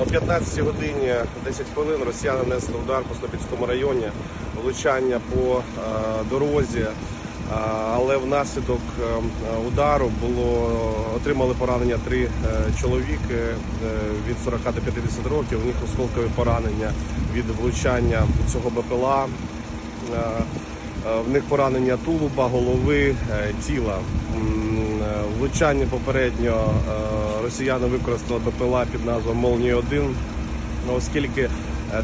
О 15 годині 10 хвилин росіяни нанесли удар по Слобідському районі, влучання по е, дорозі, е, але внаслідок е, удару було отримали поранення три чоловіки від 40 до 50 років. У них осколкові поранення від влучання цього БПЛА. Е, В них поранення тулуба, голови, е, тіла. Е, Влучання попередньо росіяни використали БПЛА під назвою Молнія 1 оскільки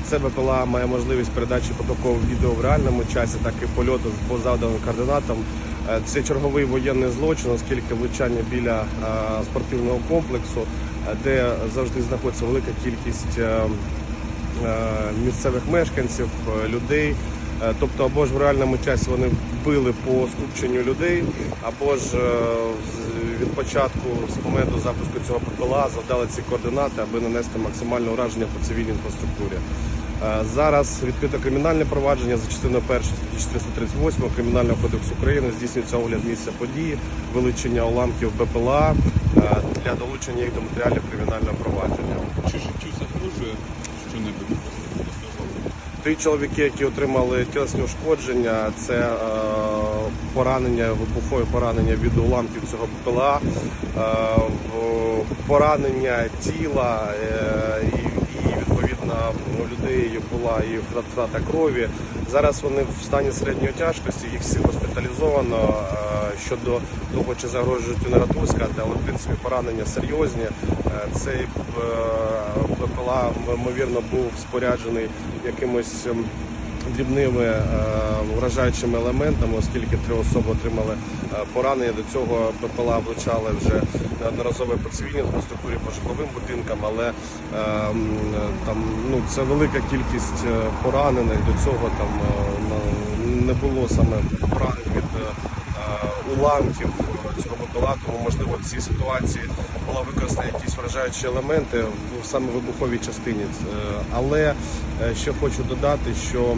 це БПЛА має можливість передачі потокового відео в реальному часі, так і польоту по завданим координатам. Це черговий воєнний злочин, оскільки влучання біля спортивного комплексу, де завжди знаходиться велика кількість місцевих мешканців, людей. Е, Тобто або ж в реальному часі вони били по скупченню людей, або ж е, від початку, з моменту запуску цього ППЛА, завдали ці координати, аби нанести максимальне ураження по цивільній інфраструктурі. Е, Зараз відкрито кримінальне провадження за частиною 1 статті 438 Кримінального кодексу України здійснюється огляд місця події, вилучення уламків БПЛА для долучення їх до матеріалів кримінального провадження. Чи життю загрожує що-небудь? Три чоловіки, які отримали тілесні ушкодження, це е, поранення, вибухові поранення від уламків цього БПЛА, е, поранення тіла е, і, і відповідно у людей була і втрат- втрата крові. Зараз вони в стані середньої тяжкості, їх всі госпіталізовано. Е, щодо того, чи рад сказати, але в принципі поранення серйозні. Е, Цей ППЛА БПЛА, ймовірно, був споряджений якимось ем, дрібними е, вражаючими елементами, оскільки три особи отримали е, поранення. До цього БПЛА влучали вже неодноразово по цивільній інфраструктурі, по житловим будинкам, але е, там ну це велика кількість е, поранених. До цього там е, не було саме поранень від уламків цього БПЛА, тому можливо в цій ситуації було використано якісь вражаючі елементи в саме вибуховій частині. Але ще хочу додати, що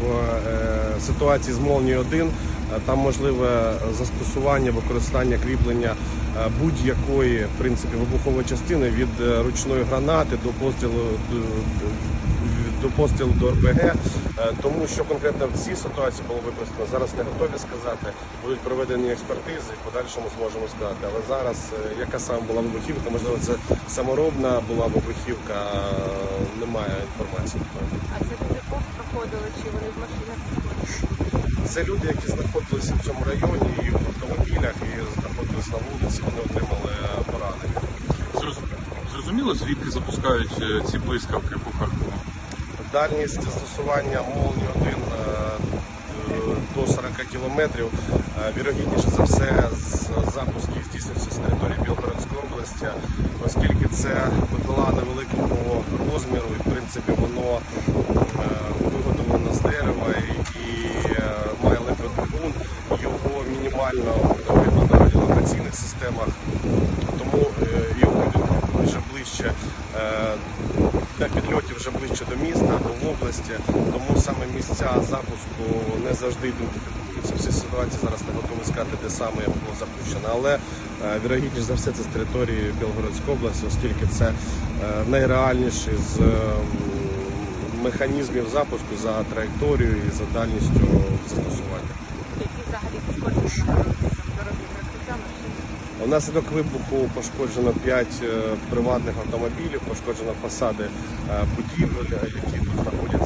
в е, ситуації з молнією 1 е, там можливе застосування, використання кріплення е, будь-якої в принципі вибухової частини від ручної гранати до пострілу до, пострілу до РПГ. Тому що конкретно в цій ситуації було використано, зараз не готові сказати. Будуть проведені експертизи, в подальшому зможемо сказати. Але зараз яка саме була вибухівка, можливо, це саморобна була вибухівка, немає інформації. А це люди чи вони в машинах знаходилися? Це люди, які знаходилися в цьому районі і в автомобілях, і знаходилися на вулиці, вони отримали е, поранення. Зрозуміло. Зрозуміло, звідки запускають е, ці блискавки по Харкову? Дальність застосування молні 1 до 40 кілометрів. Е, Вірогідніше за все, з запусків здійснюється з території Білгородської області, оскільки це БПЛА невеликого розміру, і в принципі воно е, виготовлено з дерева і, і е, має лепродвигун, його видно на радіолокаційних системах, тому е, його вже ближче е, для підльотів вже ближче до міста, до області, тому саме місця запуску не завжди ідентифікуються. Всі ситуації зараз не готові сказати, де саме було запущено, але е, вірогідніше за все це з території Білгородської області, оскільки це найреальніший з е, механізмів запуску за траєкторією і за дальністю застосування. Які взагалі дорогі працювання? Внаслідок вибуху пошкоджено 5 приватних автомобілів, пошкоджено фасади е, будівель, е, які тут знаходяться.